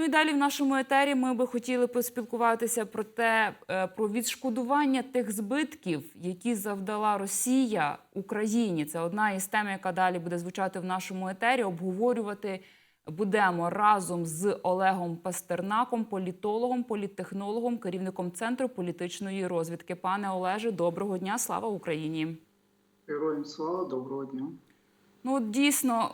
Ну і далі в нашому етері ми би хотіли поспілкуватися про те, е, про відшкодування тих збитків, які завдала Росія Україні. Це одна із тем, яка далі буде звучати в нашому етері. Обговорювати будемо разом з Олегом Пастернаком, політологом, політтехнологом, керівником центру політичної розвідки. Пане Олеже, доброго дня! Слава Україні! Героям слава, доброго дня. Ну, дійсно,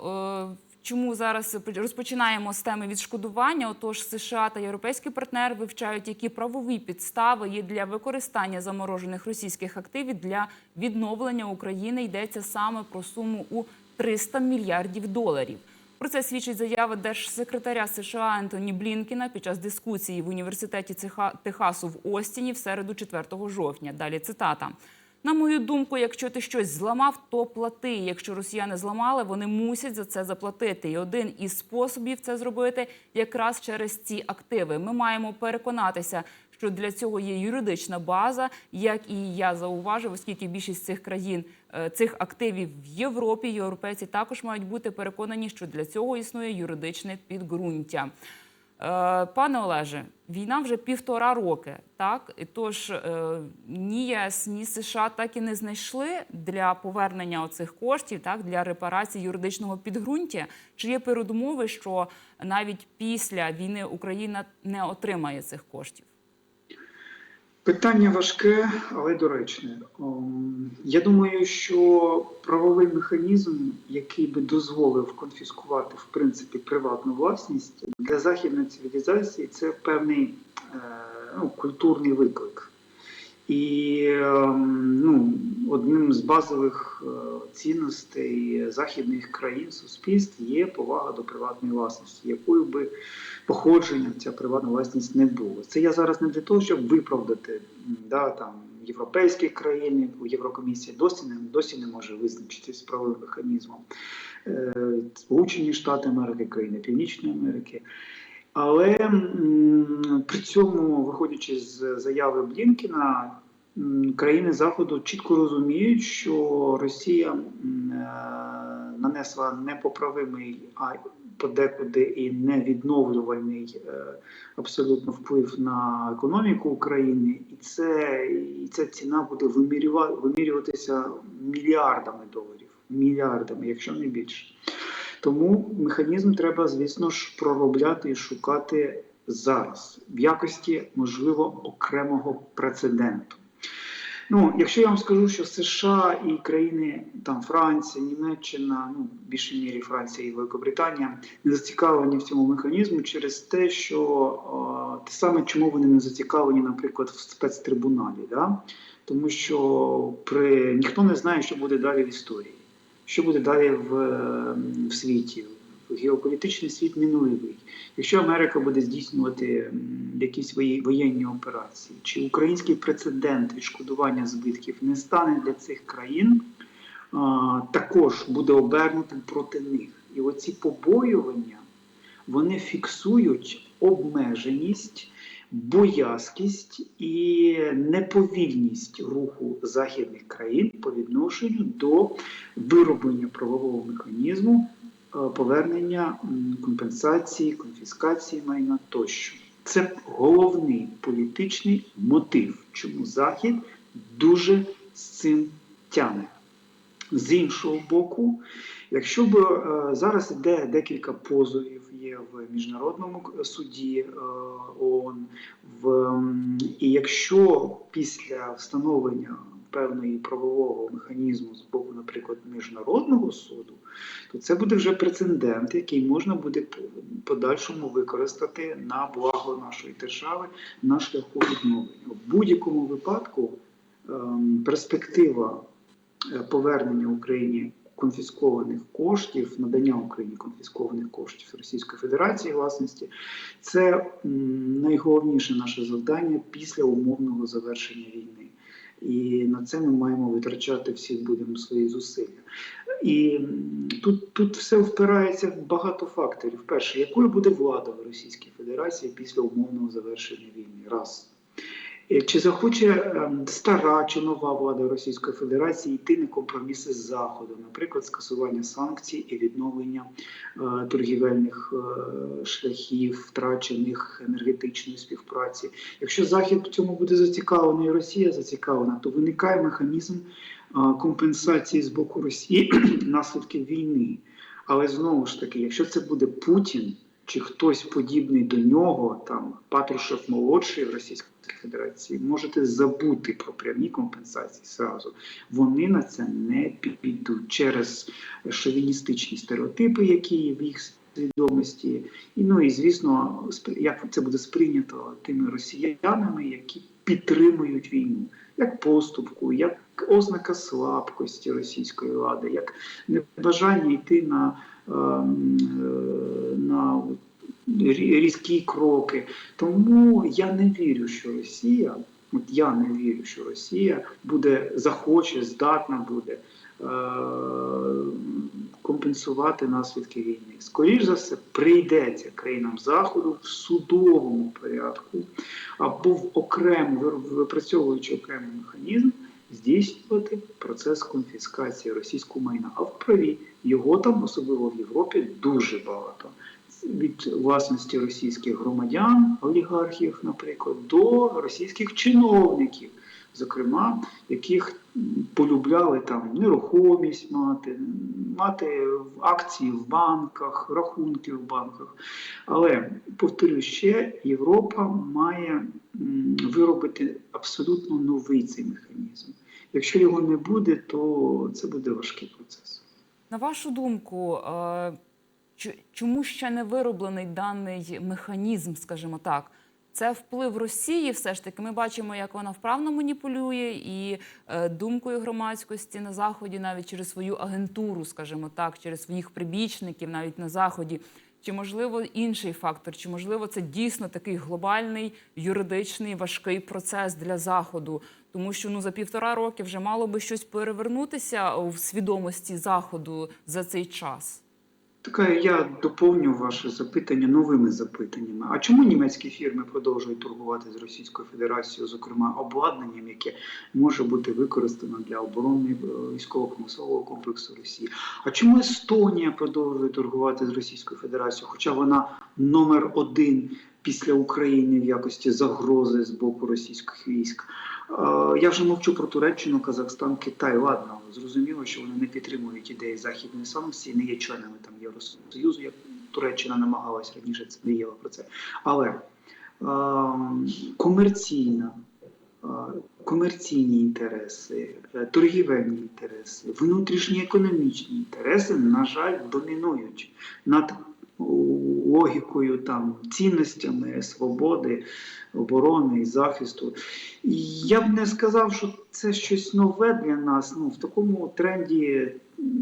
е, чому зараз розпочинаємо з теми відшкодування? Отож, США та європейські партнери вивчають, які правові підстави є для використання заморожених російських активів для відновлення України. Йдеться саме про суму у 300 мільярдів доларів. Про це свідчить заява держсекретаря США Ентоні Блінкіна під час дискусії в університеті Техасу в Остіні в середу 4 жовтня. Далі цитата. На мою думку, якщо ти щось зламав, то плати. Якщо росіяни зламали, вони мусять за це заплатити. І один із способів це зробити якраз через ці активи. Ми маємо переконатися, що для цього є юридична база, як і я зауважив, оскільки більшість цих країн е, цих активів в Європі, європейці також мають бути переконані, що для цього існує юридичне підґрунтя. Е, Пане Олеже, війна вже півтора роки, так тож е, ні ЄС, ні США так і не знайшли для повернення оцих коштів, так для репарації юридичного підґрунтя. Чи є передумови, що навіть після війни Україна не отримає цих коштів? Питання важке, але доречне. Я думаю, що правовий механізм, який би дозволив конфіскувати в принципі приватну власність для західної цивілізації, це певний е, ну, культурний виклик. І ем, ну, одним з базових е, цінностей західних країн суспільств є повага до приватної власності, якою би походження ця приватна власність не було. Це я зараз не для того, щоб виправдати да, там, європейські країни, Єврокомісія досі не, досі не може визначитися з правовим механізмом. Е, Сполучені Штати Америки, країни Північної Америки. Але при цьому, виходячи з заяви Блінкіна, країни Заходу чітко розуміють, що Росія е, нанесла непоправимий, а подекуди і невідновлювальний е, абсолютно вплив на економіку України, і це і ця ціна буде вимірюва- вимірюватися мільярдами доларів, мільярдами, якщо не більше. Тому механізм треба, звісно ж, проробляти і шукати зараз в якості, можливо, окремого прецеденту. Ну, якщо я вам скажу, що США і країни там Франція, Німеччина, ну в більшій мірі Франція і Великобританія не зацікавлені в цьому механізму через те, що о, те саме, чому вони не зацікавлені, наприклад, в спецтрибуналі, да? тому що при ніхто не знає, що буде далі в історії, що буде далі в, е, в світі. Геополітичний світ мінливий. Якщо Америка буде здійснювати якісь вої- воєнні операції, чи український прецедент відшкодування збитків не стане для цих країн, а, також буде обернутим проти них. І оці побоювання вони фіксують обмеженість, боязкість і неповільність руху західних країн по відношенню до вироблення правового механізму е, повернення компенсації, конфіскації майна тощо. Це головний політичний мотив, чому Захід дуже з цим тяне. З іншого боку, якщо б е, зараз йде декілька позовів, є в міжнародному суді е, ООН, в, і якщо після встановлення певної правового механізму з боку, наприклад, міжнародного суду, то це буде вже прецедент, який можна буде по- подальшому використати на благо нашої держави на шляху відновлення. В будь-якому випадку ем, перспектива е, повернення Україні конфіскованих коштів, надання Україні конфіскованих коштів Російської Федерації власності, це найголовніше наше завдання після умовного завершення війни. І на це ми маємо витрачати всі будемо свої зусилля. І тут, тут все впирається в багато факторів. Перше, якою буде влада в Російській Федерації після умовного завершення війни? Раз. Е, Чи захоче ем, стара чи нова влада Російської Федерації йти на компроміси з Заходом, наприклад, скасування санкцій і відновлення е, торгівельних е, шляхів, втрачених енергетичної співпраці? Якщо Захід в цьому буде зацікавлений, і Росія зацікавлена, то виникає механізм компенсації з боку Росії наслідків війни. Але знову ж таки, якщо це буде Путін чи хтось подібний до нього, там Патрушев молодший в Російській Федерації, можете забути про прямі компенсації зразу. Вони на це не підуть через шовіністичні стереотипи, які в їх свідомості. І ну і звісно, як це буде сприйнято тими росіянами, які підтримують війну, як поступку, як ознака слабкості російської влади, як небажання йти на, на різкі кроки. Тому я не вірю, що Росія, от я не вірю, що Росія буде захоче, здатна буде е, компенсувати наслідки війни. Скоріш за все, прийдеться країнам заходу в судовому порядку або в окремо випрацьовуючи окремий механізм. Здійснювати процес конфіскації російського майна. А в праві його там, особливо в Європі, дуже багато від власності російських громадян, олігархів, наприклад, до російських чиновників, зокрема, яких полюбляли там нерухомість мати, мати акції в банках, рахунки в банках. Але повторюю ще, Європа має виробити абсолютно новий цей механізм. Якщо його не буде, то це буде важкий процес. На вашу думку, е, чому ще не вироблений даний механізм, скажімо так? Це вплив Росії, все ж таки. Ми бачимо, як вона вправно маніпулює і е, думкою громадськості на заході, навіть через свою агентуру, скажімо так, через своїх прибічників, навіть на заході. Чи можливо інший фактор? Чи можливо це дійсно такий глобальний юридичний важкий процес для заходу? Тому що ну за півтора роки вже мало би щось перевернутися в свідомості заходу за цей час. Така я доповню ваше запитання новими запитаннями. А чому німецькі фірми продовжують торгувати з Російською Федерацією, зокрема обладнанням, яке може бути використано для оборони е, військово-промислового комплексу Росії? А чому Естонія продовжує торгувати з Російською Федерацією, хоча вона номер один після України в якості загрози з боку російських військ? Е, Я вже мовчу про Туреччину, Казахстан, Китай. Ладно, зрозуміло, що вони не підтримують ідеї західної санкції, не є членами там Євросоюзу, як Туреччина намагалась раніше це мріяла про це. Але е, комерційна, е, комерційні інтереси, е, торгівельні інтереси, внутрішні економічні інтереси, на жаль, домінують над логікою там цінностями свободи, оборони і захисту. І я б не сказав, що це щось нове для нас. Ну, в такому тренді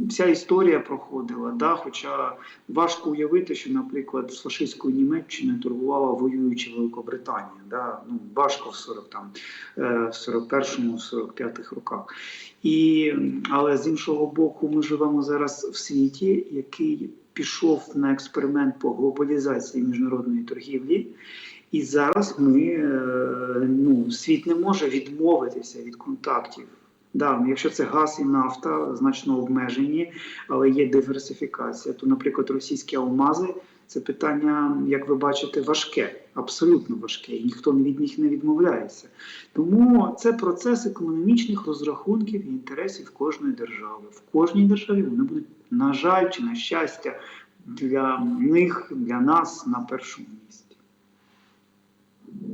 вся історія проходила. Да? Хоча важко уявити, що, наприклад, з фашистською Німеччиною торгувала воююча Великобританія. Да? Ну, важко в 40, там, е, в 41-му, 45-х роках. І, але з іншого боку, ми живемо зараз в світі, який пішов на експеримент по глобалізації міжнародної торгівлі. І зараз ми е, ну, світ не може відмовитися від контактів. Да, якщо це газ і нафта значно обмежені, але є диверсифікація, то, наприклад, російські алмази це питання, як ви бачите, важке, абсолютно важке, і ніхто від них не відмовляється. Тому це процес економічних розрахунків і інтересів кожної держави. В кожній державі вони будуть, на жаль, чи на щастя, для них, для нас на першому місці.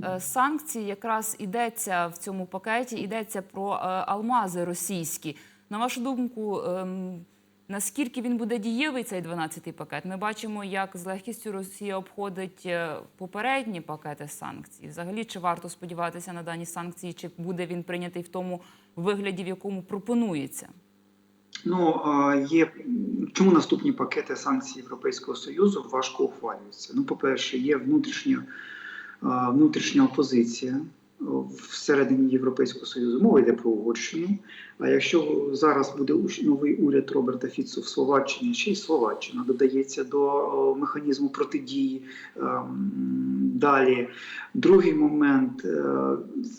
Е, Санкції якраз йдеться в цьому пакеті, йдеться про е, алмази російські. На вашу думку, ем, наскільки він буде дієвий цей 12-й пакет? Ми бачимо, як з легкістю Росія обходить е, попередні пакети санкцій. Взагалі, чи варто сподіватися на дані санкції, чи буде він прийнятий в тому вигляді, в якому пропонується? Ну є чому наступні пакети санкцій Європейського Союзу важко ухвалюються? Ну, по-перше, є внутрішня, внутрішня опозиція всередині Європейського Союзу. Мова йде про Угорщину. А якщо зараз буде новий уряд Роберта Фіцу в Словаччині, ще й Словаччина додається до механізму протидії ем, Далі, другий момент е,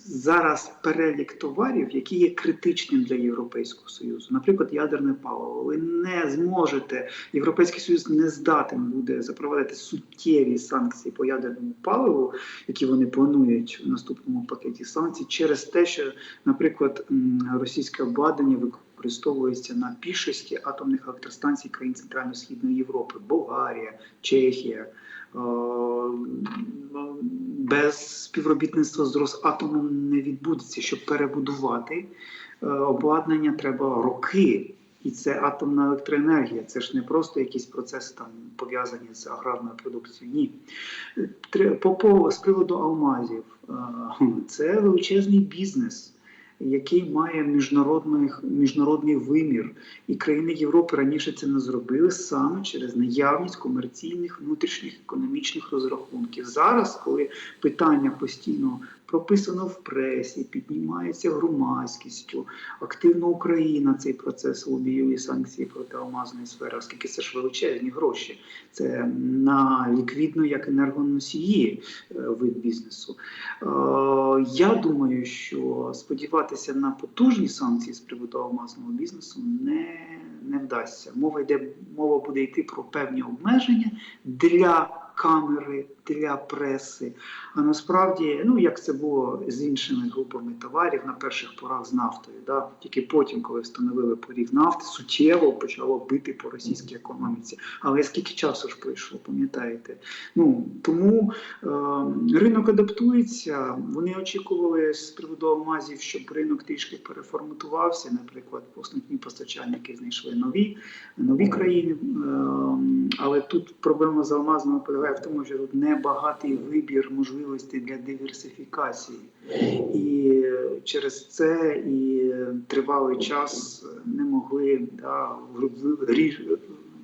зараз перелік товарів, які є критичним для Європейського Союзу, наприклад, ядерне паливо. Ви не зможете, Європейський Союз не здатен буде запровадити суттєві санкції по ядерному паливу, які вони планують в наступному пакеті санкцій, через те, що, наприклад, російське обладнання використовується на більшості атомних електростанцій країн Центрально-Східної Європи, Болгарія, Чехія. Е, Без співробітництва з Росатомом не відбудеться. Щоб перебудувати е, обладнання, треба роки. І це атомна електроенергія. Це ж не просто якісь процеси там пов'язані з аграрною продукцією. Ні. По, по, з приводу алмазів, е, це величезний бізнес, який має міжнародний, міжнародний вимір. І країни Європи раніше це не зробили саме через наявність комерційних внутрішніх економічних розрахунків. Зараз, коли питання постійно прописано в пресі, піднімається громадськістю, активно Україна цей процес лобіює санкції проти алмазної сфери, оскільки це ж величезні гроші. Це на ліквідно як енергоносії е, вид бізнесу. Е, Я думаю, що сподіватися на потужні санкції з приводу алмазного бізнесу не, не вдасться. Мова йде, мова буде йти про певні обмеження для камери, для преси. А насправді, ну як це було з іншими групами товарів на перших порах з нафтою. Да? Тільки потім, коли встановили поріг нафти, суттєво почало бити по російській економіці. Але скільки часу ж пройшло, пам'ятаєте? Ну тому е, ринок адаптується. Вони очікували з приводу алмазів, щоб ринок трішки переформатувався. Наприклад, основні постачальники знайшли нові, нові країни. Е, але тут проблема з алмазами полягає в тому, що тут небагатий вибір можливостей для диверсифікації. І через це і тривалий час не могли да,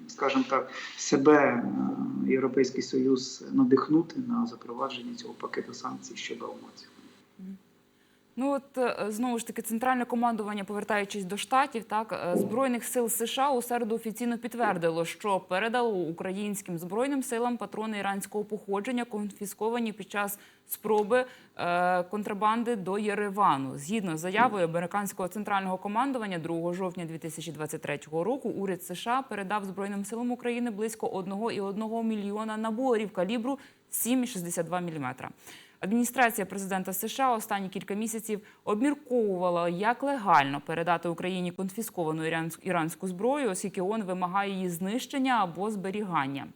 скажімо так, себе е, Європейський Союз надихнути на запровадження цього пакету санкцій щодо алмазів. Ну от е, знову ж таки центральне командування, повертаючись до штатів, так е, збройних сил США у середу офіційно підтвердило, що передало українським збройним силам патрони іранського походження, конфісковані під час спроби е, контрабанди до Єревану. Згідно з заявою американського центрального командування, 2 жовтня 2023 року уряд США передав збройним силам України близько 1,1 мільйона наборів калібру 7,62 мм. Адміністрація президента США останні кілька місяців обмірковувала, як легально передати Україні конфісковану іранську- зброю, оскільки ООН вимагає її знищення або зберігання.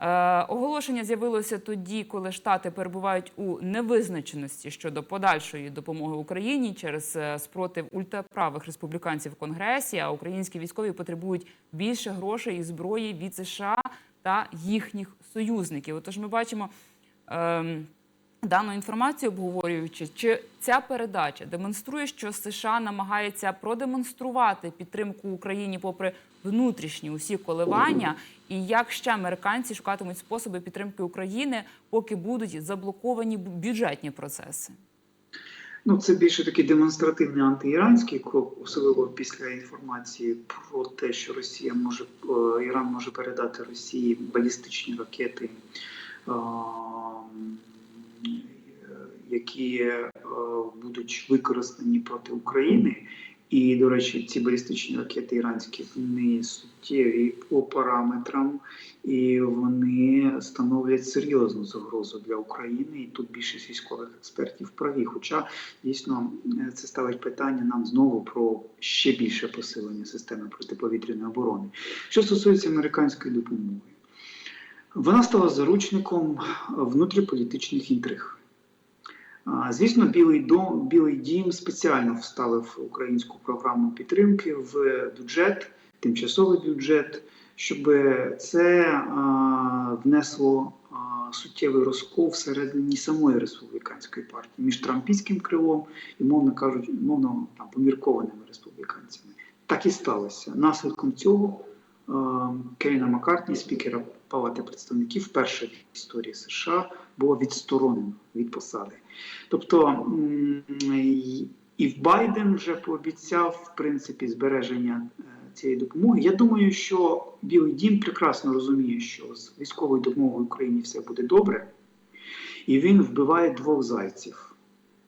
Е, оголошення з'явилося тоді, коли штати перебувають у невизначеності щодо подальшої допомоги Україні через е, спротив ультраправих республіканців в Конгресі. А українські військові потребують більше грошей і зброї від США та їхніх союзників. Отож, ми бачимо. ем, Дану інформацію обговорюючи, чи ця передача демонструє, що США намагається продемонструвати підтримку Україні попри внутрішні усі коливання, і як ще американці шукатимуть способи підтримки України, поки будуть заблоковані бюджетні процеси? Ну, це більше такий демонстративний антиіранський крок, особливо після інформації про те, що Росія може е, Іран може передати Росії балістичні ракети, які е, будуть використані проти України. І, до речі, ці балістичні ракети іранські вони суттєві по параметрам, і вони становлять серйозну загрозу для України. І тут більшість військових експертів праві. Хоча дійсно е, це ставить питання нам знову про ще більше посилення системи протиповітряної оборони. Що стосується американської допомоги, вона стала заручником внутріполітичних інтриг. Звісно, Білий дом, Білий Дім спеціально вставив українську програму підтримки в бюджет, тимчасовий бюджет, щоб це внесло суттєвий розкол всередині самої республіканської партії між трампійським крилом і, мовно кажучи, мовно там поміркованими республіканцями. Так і сталося. Наслідком цього а, Кевіна Маккартні, спікера Палати представників, вперше в історії США було відсторонено від посади. Тобто і- Байден вже пообіцяв в принципі збереження е, цієї допомоги. Я думаю, що Білий Дім прекрасно розуміє, що з військовою допомогою Україні все буде добре. І він вбиває двох зайців.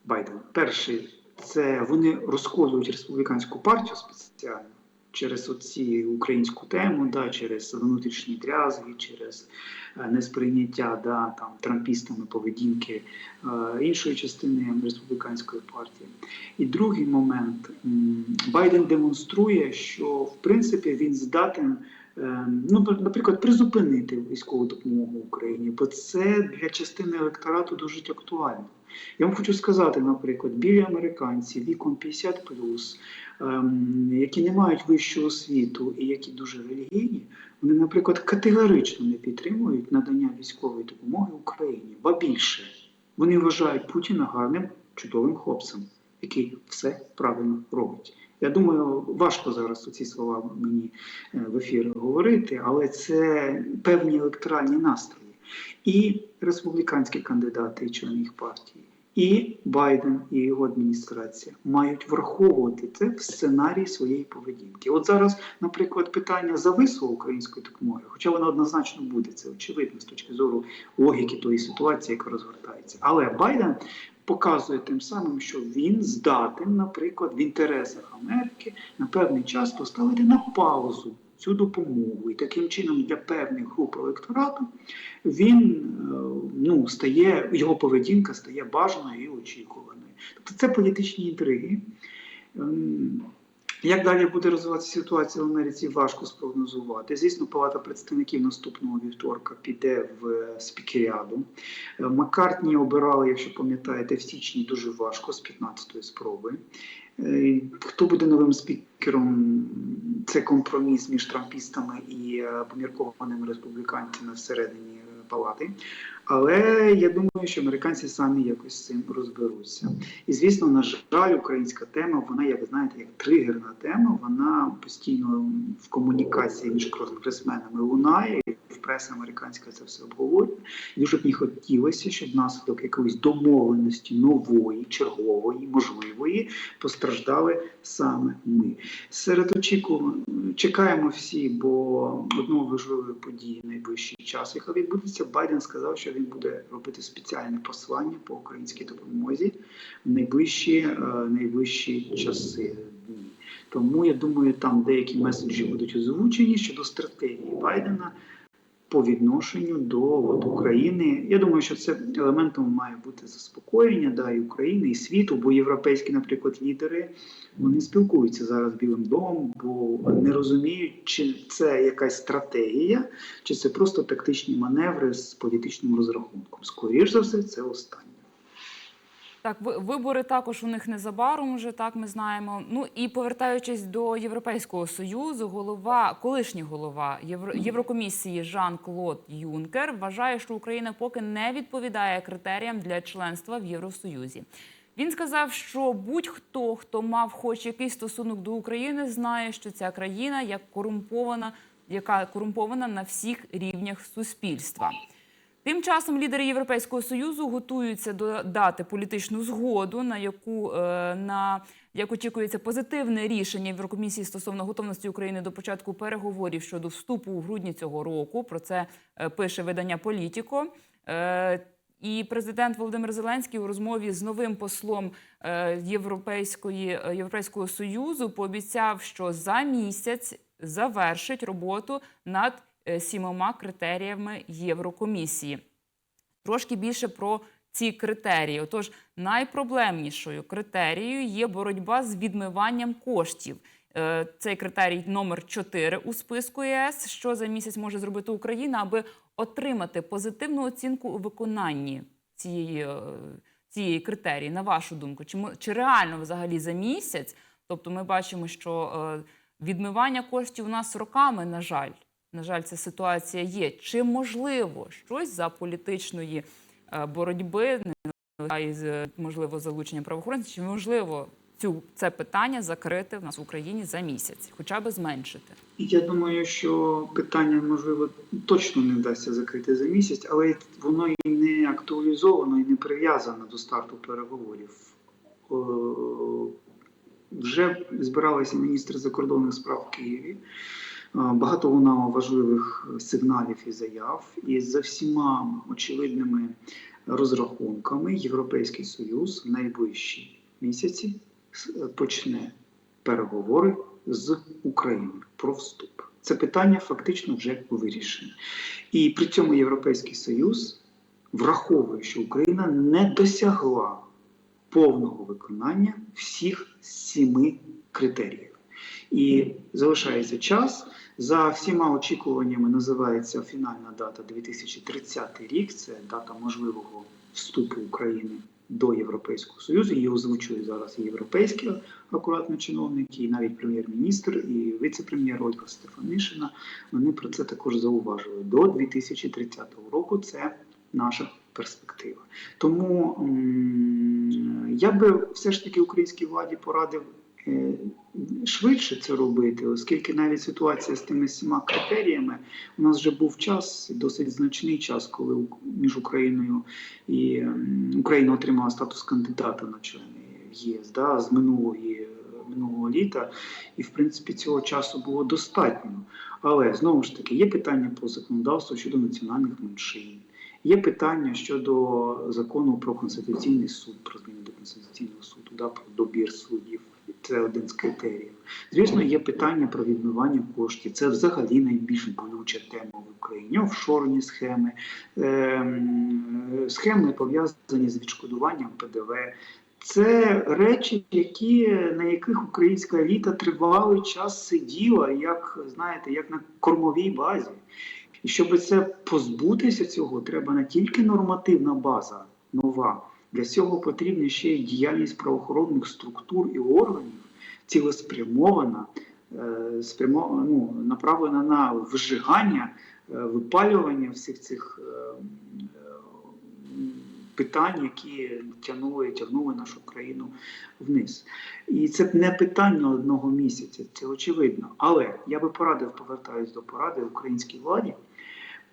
Байден. Перший це вони розколюють республіканську партію спеціально через оці українську тему, да, через внутрішні дрязги, через е, несприйняття да, там, трампістами поведінки е, іншої частини республіканської партії. І другий момент Байден демонструє, що в принципі він здатен. е, Ну, наприклад, призупинити військову допомогу Україні, бо це для частини електорату дуже актуально. Я вам хочу сказати, наприклад, білі американці віком 50 ем, які не мають вищого освіту і які дуже релігійні, вони, наприклад, категорично не підтримують надання військової допомоги Україні. Ба більше вони вважають Путіна гарним, чудовим хлопцем, який все правильно робить. Я думаю, важко зараз ці слова мені е, в ефір говорити, але це певні електоральні настрої. І республіканські кандидати, їх партії, і Байден і його адміністрація мають враховувати це в сценарії своєї поведінки. От зараз, наприклад, питання зависло української допомоги, хоча воно однозначно буде, це очевидно з точки зору логіки тої ситуації, яка розгортається. Але Байден показує тим самим, що він здатен, наприклад, в інтересах Америки на певний час поставити на паузу цю допомогу, і таким чином для певних груп електорату він е, ну, стає, його поведінка стає бажаною і очікуваною. Тобто це політичні інтриги. Ем, Як далі буде розвиватися ситуація в Америці, важко спрогнозувати. Звісно, Палата представників наступного вівторка піде в е, спікеріаду. Е, Маккартні обирали, якщо пам'ятаєте, в січні дуже важко з 15-ї спроби. Е, Хто буде новим спікером? Це компроміс між трампістами і е, поміркованими республіканцями всередині е, палати. Але я думаю, що американці самі якось з цим розберуться. І звісно, на жаль, українська тема, вона, як знаєте, як тригерна тема, вона постійно в комунікації між конгресменами лунає. В преса американська це все обговорює. Дуже б мені хотілося, щоб внаслідок якоїсь домовленості нової, чергової, можливої постраждали саме ми. Серед очікувань чекаємо всі, бо одного важливої події найближчий час, яка відбудеться. Байден сказав, що він буде робити спеціальне послання по українській допомозі в найближчі, е, найближчі часи. Тому я думаю, там деякі меседжі будуть озвучені щодо стратегії Байдена по відношенню до от, України. Я думаю, що це елементом має бути заспокоєння да, і України, і світу, бо європейські, наприклад, лідери вони спілкуються зараз з Білим домом, бо не розуміють, чи це якась стратегія, чи це просто тактичні маневри з політичним розрахунком. Скоріш за все, це останнє. Так, вибори також у них незабаром вже так ми знаємо. Ну і повертаючись до Європейського союзу, голова, колишній голова Євро, Єврокомісії Жан-Клод Юнкер вважає, що Україна поки не відповідає критеріям для членства в Євросоюзі. Він сказав, що будь-хто, хто мав хоч якийсь стосунок до України, знає, що ця країна як корумпована, яка корумпована на всіх рівнях суспільства. Тим часом лідери Європейського союзу готуються до дати політичну згоду, на яку е, на як очікується позитивне рішення Єврокомісії стосовно готовності України до початку переговорів щодо вступу у грудні цього року. Про це е, пише видання Політіко. Е, і президент Володимир Зеленський у розмові з новим послом Європейської Європейського союзу пообіцяв, що за місяць завершить роботу над сімома критеріями Єврокомісії. Трошки більше про ці критерії. Отож, найпроблемнішою критерією є боротьба з відмиванням коштів. Е, Цей критерій номер 4 у списку ЄС. Що за місяць може зробити Україна, аби отримати позитивну оцінку у виконанні цієї, е, цієї критерії, на вашу думку? Чи, чи реально взагалі за місяць? Тобто ми бачимо, що е, відмивання коштів у нас роками, на жаль, на жаль, ця ситуація є. Чи можливо щось за політичної е, боротьби, е, можливо залучення правоохоронців, чи можливо цю це питання закрити в нас в Україні за місяць, хоча б зменшити? Я думаю, що питання можливо точно не вдасться закрити за місяць, але воно і не актуалізовано і не прив'язано до старту переговорів. Е, Вже збиралися міністри закордонних справ в Києві. Е, Багато лунало важливих сигналів і заяв, і за всіма очевидними розрахунками Європейський Союз в найближчі місяці почне переговори з Україною про вступ. Це питання фактично вже вирішене. І при цьому Європейський Союз враховує, що Україна не досягла повного виконання всіх сіми критеріїв. І залишається час. За всіма очікуваннями називається фінальна дата 2030 рік. Це дата можливого вступу України до Європейського Союзу. Її озвучують зараз європейські акуратно чиновники, і навіть прем'єр-міністр, і віце-прем'єр Ольга Стефанишина. Вони про це також зауважили. До 2030 року це наша перспектива. Тому я би все ж таки українській владі порадив е, швидше це робити, оскільки навіть ситуація з тими всіма критеріями у нас вже був час, досить значний час, коли між Україною і Україна отримала статус кандидата на члени ЄС да, з минулої. Минулого літа, і в принципі цього часу було достатньо. Але знову ж таки є питання по законодавству щодо національних меншин, Є питання щодо закону про конституційний суд, про зміни до конституційного суду, да, про добір суддів. Це один з критеріїв. Звісно, є питання про відмивання коштів. Це взагалі найбільш болюча тема в Україні. Офшорні схеми, ем, схеми пов'язані з відшкодуванням ПДВ. Це речі, які, на яких українська еліта тривалий час сиділа, як знаєте, як на кормовій базі. І щоб це позбутися цього, треба не тільки нормативна база нова. Для цього потрібна ще й діяльність правоохоронних структур і органів, цілеспрямована, е, спрямо, ну, направлена на вижигання, е, випалювання всіх цих е, питань, які тягнули, тягнули нашу країну вниз. І це не питання одного місяця, це очевидно. Але я би порадив, повертаюсь до поради українській владі,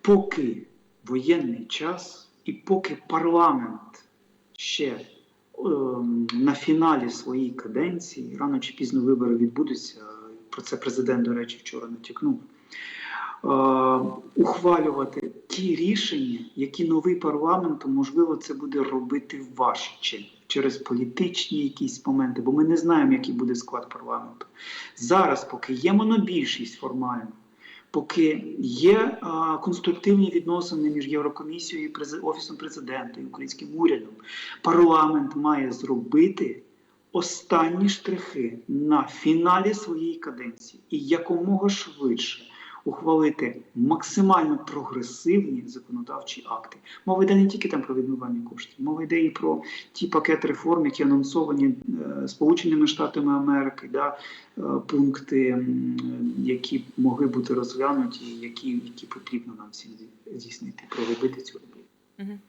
поки воєнний час і поки парламент ще ем, на фіналі своєї каденції, рано чи пізно вибори відбудуться. Про це президент, до речі, вчора натякнув. Е, ухвалювати ті рішення, які новий парламент, можливо, це буде робити важче через політичні якісь моменти, бо ми не знаємо, який буде склад парламенту. Зараз, поки є монобільшість формально, поки є а, конструктивні відносини між Єврокомісією і Офісом президента і українським урядом, парламент має зробити останні штрихи на фіналі своєї каденції і якомога швидше ухвалити максимально прогресивні законодавчі акти. Мова йде не тільки там про відмивання коштів, мова йде і про ті пакети реформ, які анонсовані е, Сполученими Штатами Америки, да, е, пункти, які могли бути розглянуті, які, які потрібно нам всім здійснити, проробити цю роботу.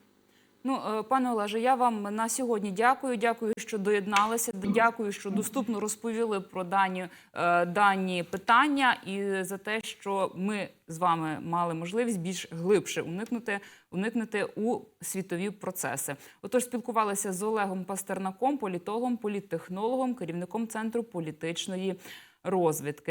Ну, е, пане Олеже, я вам на сьогодні дякую. Дякую, що доєдналися. Дякую, що доступно розповіли про дані, е, дані питання і за те, що ми з вами мали можливість більш глибше уникнути, уникнути у світові процеси. Отож, спілкувалися з Олегом Пастернаком, політологом, політтехнологом, керівником центру політичної розвідки.